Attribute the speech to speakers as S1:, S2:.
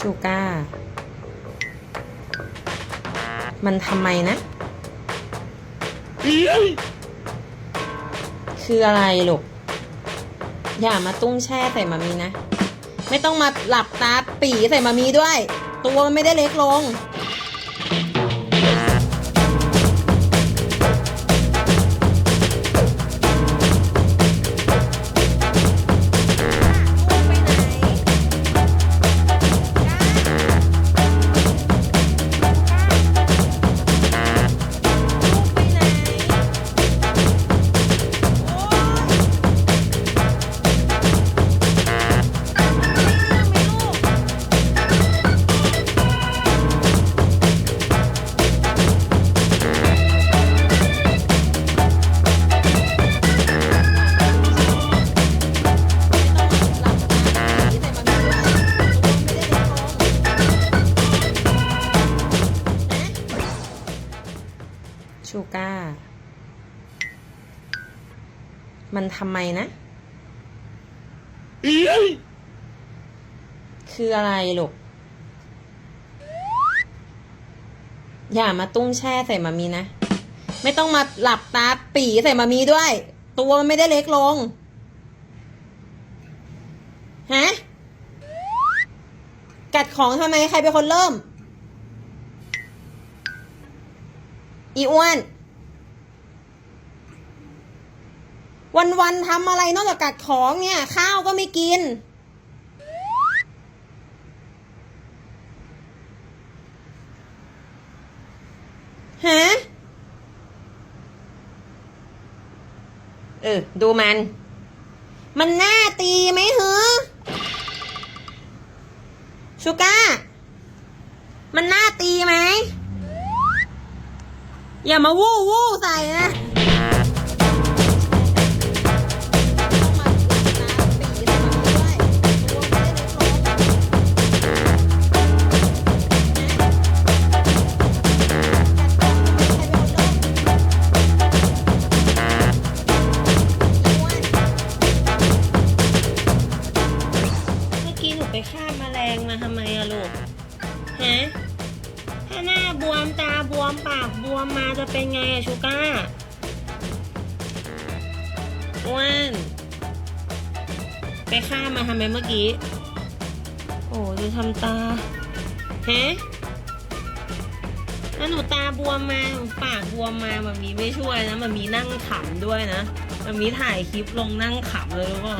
S1: ชูการ์มันทำไมนะ คืออะไรลูก อย่ามาตุ้งแช่ใส่มามีนะ ไม่ต้องมาหลับตาปีใส่มามีด้วย ตัวมันไม่ได้เล็กลง ชูก้ามันทำไมนะ คืออะไรลูก อย่ามาตุ้งแช่ใส่มามีนะ ไม่ต้องมาหลับตาปีใส่มามีด้วย ตัวมันไม่ได้เล็กลง ฮะ กัดของทำไมใครเป็นคนเริ่ม อีอ้วน วันๆทำอะไรนอกจากกัดของเนี่ย ข้าวก็ไม่กิน ฮะ เออ ดูมัน มันหน่าตีไหมเหรอชูก้า มันหน่าตีไหม อย่ามาวู้วู้ใส่นะ
S2: เมื่อกี้หนูไปฆ่าแมลงมาทำไมอะลูก ฮะ ถ้าหน้าบวมตา บวมปากบวมมาจะเป็นไงอะชูก้าอ้วนไปฆ่ามาทำไมเมื่อกี้ โอ้ดูทำตาเฮะถ้าหนูตาบวมมาปากบวมมามันมีไม่ช่วยนะมันมีนั่งขำด้วยนะมันมีถ่ายคลิปลงนั่งขำเลยรู้ป่ะ